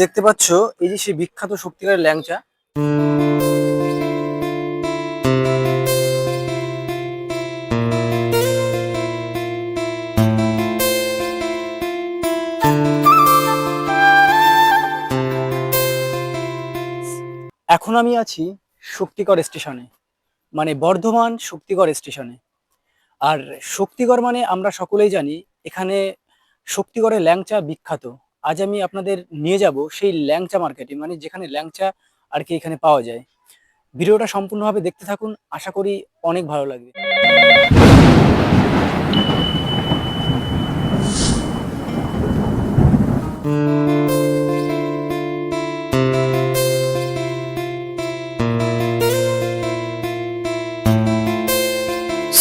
দেখতে পাচ্ছ, এই যে সেই বিখ্যাত শক্তিকারের ল্যাংচা। এখন আমি আছি শক্তিগড় স্টেশনে মানে বর্ধমান শক্তিগড় স্টেশনে। আর শক্তিগড় মানে আমরা সকলেই জানি, এখানে শক্তিগড়ের ল্যাংচা বিখ্যাত। আজ আমি আপনাদের নিয়ে যাব সেই ল্যাংচা মার্কেটে মানে যেখানে ল্যাংচা আর কি এখানে পাওয়া যায়। ভিডিওটা সম্পূর্ণভাবে দেখতে থাকুন, আশা করি অনেক ভালো লাগবে।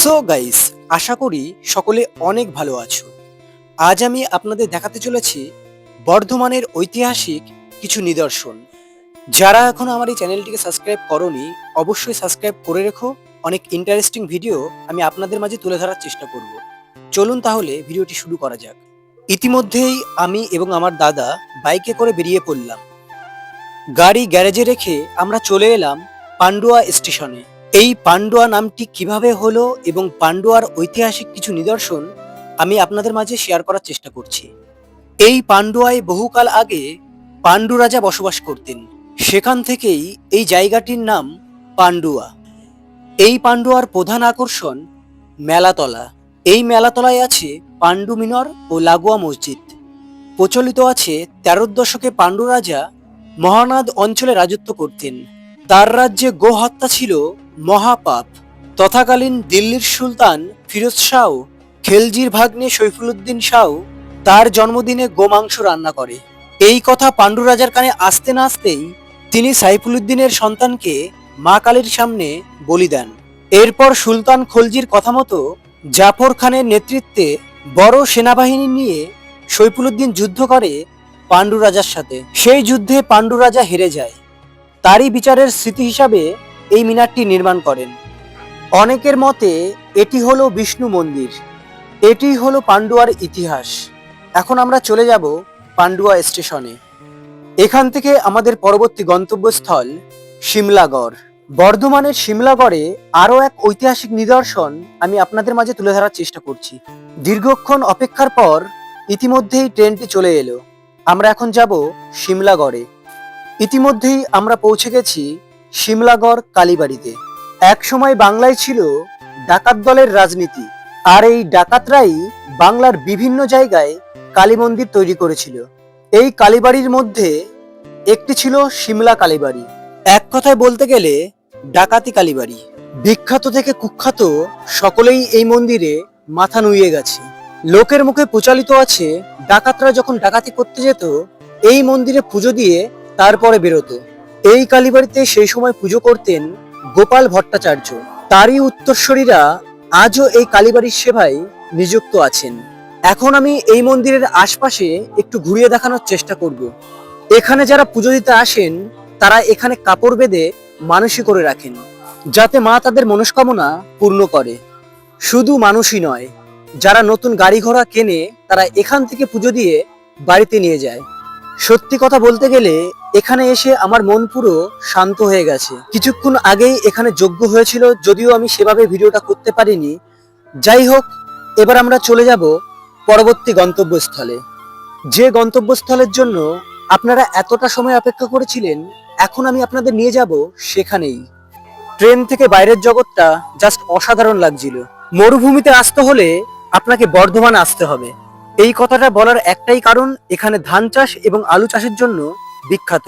সো গাইস আশা করি সকলে অনেক ভালো আছো। আজ আমি আপনাদের দেখাতে চলেছি বর্ধমানের ঐতিহাসিক কিছু নিদর্শন। যারা এখন আমার এই চ্যানেলটিকে সাবস্ক্রাইব করনি, অবশ্যই সাবস্ক্রাইব করে রেখো। অনেক ইন্টারেস্টিং ভিডিও আমি আপনাদের মাঝে তুলে ধরার চেষ্টা করব। চলুন তাহলে ভিডিওটি শুরু করা যাক। ইতিমধ্যেই আমি এবং আমার দাদা বাইকে করে বেরিয়ে পড়লাম। গাড়ি গ্যারেজে রেখে আমরা চলে এলাম পান্ডুয়া স্টেশনে। এই পান্ডুয়া নামটি কীভাবে হলো এবং পান্ডুয়ার ঐতিহাসিক কিছু নিদর্শন আমি আপনাদের মাঝে শেয়ার করার চেষ্টা করছি। এই পান্ডুয়ায় বহুকাল আগে পাণ্ডু রাজা বসবাস করতেন। সেখান থেকেই এই জায়গাটির নাম পান্ডুয়া। এই পান্ডুয়ার প্রধান আকর্ষণ মেলাতলা। এই মেলাতলায় আছে পাণ্ডু মিনর ও লাগোয়া মসজিদ। প্রচলিত আছে তেরোর দশকে পাণ্ডু রাজা মহানাদ অঞ্চলে রাজত্ব করতেন। তার রাজ্যে গো হত্যা ছিল মহাপাপ। তথাকালীন দিল্লির সুলতান ফিরোজ শাহ, খেলজির ভাগ্নে সৈফুলুদ্দিন শাহ তার জন্মদিনে গোমাংস রান্না করে। এই কথা পাণ্ডু রাজার কানে আসতে না আসতেই তিনি সাইফুলুদ্দিনের সন্তানকে মা কালীর সামনে বলি দেন। এরপর সুলতান খলজির কথা মতো জাফর খানের নেতৃত্বে বড় সেনাবাহিনী নিয়ে সৈফুলুদ্দিন যুদ্ধ করে পাণ্ডু রাজার সাথে। সেই যুদ্ধে পাণ্ডু রাজা হেরে যায়। তারই বিচারের স্মৃতি হিসাবে এই মিনারটি নির্মাণ করেন। অনেকের মতে এটি হলো বিষ্ণু মন্দির। এটি হলো পান্ডুয়ার ইতিহাস। এখন আমরা চলে যাব পান্ডুয়া স্টেশনে। এখান থেকে আমাদের পরবর্তী গন্তব্যস্থল সিমলাগড় বর্ধমানের সিমলাগড়ে আরও এক ঐতিহাসিক নিদর্শন আমি আপনাদের মাঝে তুলে ধরার চেষ্টা করছি। দীর্ঘক্ষণ অপেক্ষার পর ইতিমধ্যেই ট্রেনটি চলে এলো। আমরা এখন যাব সিমলাগড়ে ইতিমধ্যেই আমরা পৌঁছে গেছি সিমলাগড় কালীবাড়িতে। এক সময় বাংলায় ছিল ডাকাত দলের রাজনীতি। আর এই ডাকাতরাই বাংলার বিভিন্ন জায়গায় কালী মন্দির তৈরি করেছিল। এই কালীবাড়ির মধ্যে একটি ছিল সিমলা কালীবাড়ি। এক কথায় বলতে গেলে ডাকাতি কালীবাড়ি। বিখ্যাত থেকে কুখ্যাত সকলেই এই মন্দিরে মাথা নুইয়ে গেছে। লোকের মুখে প্রচালিত আছে, ডাকাতরা যখন ডাকাতি করতে যেত, এই মন্দিরে পুজো দিয়ে তারপরে বেরোতো। এই কালীবাড়িতে সেই সময় পুজো করতেন গোপাল ভট্টাচার্য। তারই উত্তরসূরিরা আজও এই কালীবাড়ির সেবায় নিযুক্ত আছেন। এখন আমি এই মন্দিরের আশপাশে একটু ঘুরিয়ে দেখানোর চেষ্টা করব। এখানে যারা পুজো দিতে আসেন, তারা এখানে কাপড় বেঁধে মানুষই করে রাখেন, যাতে মা তাদের মনস্কামনা পূর্ণ করে। শুধু মানুষই নয়, যারা নতুন গাড়ি ঘোড়া কেনে, তারা এখান থেকে পুজো দিয়ে বাড়িতে নিয়ে যায়। সত্যি কথা বলতে গেলে, এখানে এসে আমার মন পুরো শান্ত হয়ে গেছে। কিছুক্ষণ আগেই এখানে যোগ্য হয়েছিল, যদিও আমি সেভাবে ভিডিওটা করতে পারিনি। যাই হোক, এবার আমরা চলে যাব পরবর্তী গন্তব্যস্থলে। যে গন্তব্যস্থলের জন্য আপনারা এতটা সময় অপেক্ষা করেছিলেন, এখন আমি আপনাদের নিয়ে যাব সেখানেই। ট্রেন থেকে বাইরের জগৎটা জাস্ট অসাধারণ লাগছিল। মরুভূমিতে আসতে হলে আপনাকে বর্ধমান আসতে হবে। এই কথাটা বলার একটাই কারণ এখানে ধান চাষ এবং আলু চাষের জন্য বিখ্যাত।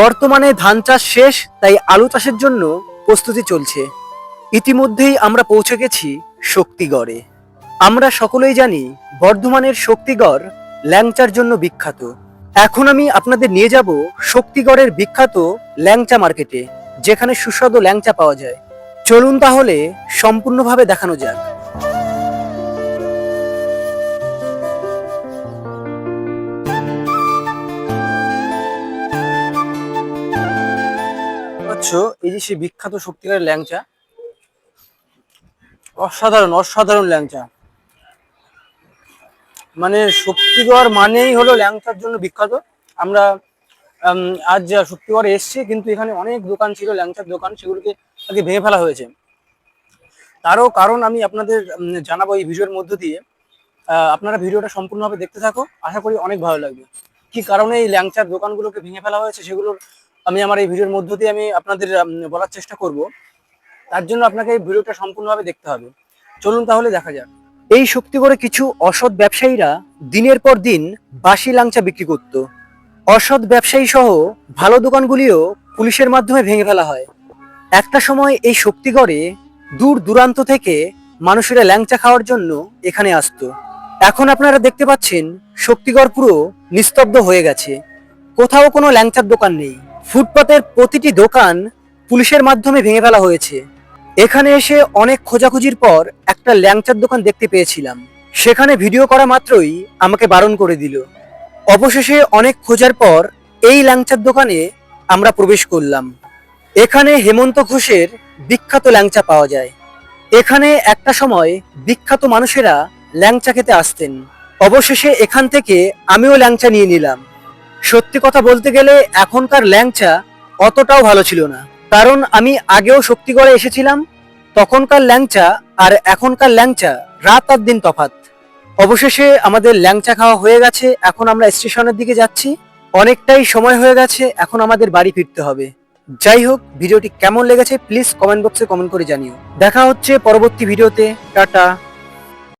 বর্তমানে ধান চাষ শেষ, তাই আলু চাষের জন্য প্রস্তুতি চলছে। ইতিমধ্যেই আমরা পৌঁছে গেছি শক্তিগড়ে। আমরা সকলেই জানি বর্ধমানের শক্তিগড় ল্যাংচার জন্য বিখ্যাত। এখন আমি আপনাদের নিয়ে যাব শক্তিগড়ের বিখ্যাত ল্যাংচা মার্কেটে, যেখানে সুস্বাদু ল্যাংচা পাওয়া যায়। চলুন তাহলে সম্পূর্ণভাবে দেখানো যাক। এই যে বিখ্যাত শক্তিগড়ের ল্যাংচা। অসাধারণ অসাধারণ ল্যাংচা। মানে শক্তিগড় মানেই হলো ল্যাংচার জন্য বিখ্যাত। আমরা আজ শক্তিগড়ে এসছে, কিন্তু এখানে অনেক দোকান ছিল, ল্যাংচার দোকান, সেগুলোকে আগে ভেঙে ফেলা হয়েছে। তারও কারণ আমি আপনাদের জানাব এই ভিডিওর মধ্য দিয়ে। আপনারা ভিডিওটা সম্পূর্ণভাবে দেখতে থাকো, আশা করি অনেক ভালো লাগবে। কি কারণে এই ল্যাংচার দোকানগুলোকে ভেঙে ফেলা হয়েছে সেগুলোর আমি আমার এই ভিডিওর মধ্য দিয়ে আমি আপনাদের বলার চেষ্টা করব। তার জন্য আপনাকে এই ভিডিওটা সম্পূর্ণভাবে দেখতে হবে। চলুন তাহলে দেখা যাক। এই শক্তিগড়ে কিছু অসৎ ব্যবসায়ীরা দিনের পর দিন বাসি লাংচা বিক্রি করত। অসৎ ব্যবসায়ী সহ ভালো দোকানগুলিও পুলিশের মাধ্যমে ভেঙে ফেলা হয়। একটা সময় এই শক্তিগড়ে দূর দূরান্ত থেকে মানুষেরা ল্যাংচা খাওয়ার জন্য এখানে আসতো। এখন আপনারা দেখতে পাচ্ছেন শক্তিগড় পুরো নিস্তব্ধ হয়ে গেছে। কোথাও কোনো ল্যাংচার দোকান নেই। ফুটপাতের প্রতিটি দোকান পুলিশের মাধ্যমে ভেঙে ফেলা হয়েছে। এখানে এসে অনেক খোঁজাখুঁজির পর একটা ল্যাংচার দোকান দেখতে পেয়েছিলাম। সেখানে ভিডিও করা মাত্রই আমাকে বারণ করে দিল। অবশেষে অনেক খোঁজার পর এই ল্যাংচার দোকানে আমরা প্রবেশ করলাম। এখানে হেমন্ত ঘোষের বিখ্যাত ল্যাংচা পাওয়া যায়। এখানে একটা সময় বিখ্যাত মানুষেরা ল্যাংচা খেতে আসতেন। অবশেষে এখান থেকে আমিও ল্যাংচা নিয়ে নিলাম। সত্যি কথা বলতে গেলে এখনকার ল্যাংচা অতটাও ভালো ছিল না। কারণ আমি আগেও শক্তিগড়ে এসেছিলাম, তখনকার ল্যাংচা আর এখনকার ল্যাংচা রাত আর দিন তফাৎ। অবশেষে আমাদের ল্যাংচা খাওয়া হয়ে গেছে, এখন আমরা স্টেশনের দিকে যাচ্ছি। অনেকটাই সময় হয়ে গেছে, এখন আমাদের বাড়ি ফিরতে হবে। যাই হোক, ভিডিওটি কেমন লেগেছে প্লিজ কমেন্ট বক্সে কমেন্ট করে জানিও। দেখা হচ্ছে পরবর্তী ভিডিওতে, টাটা।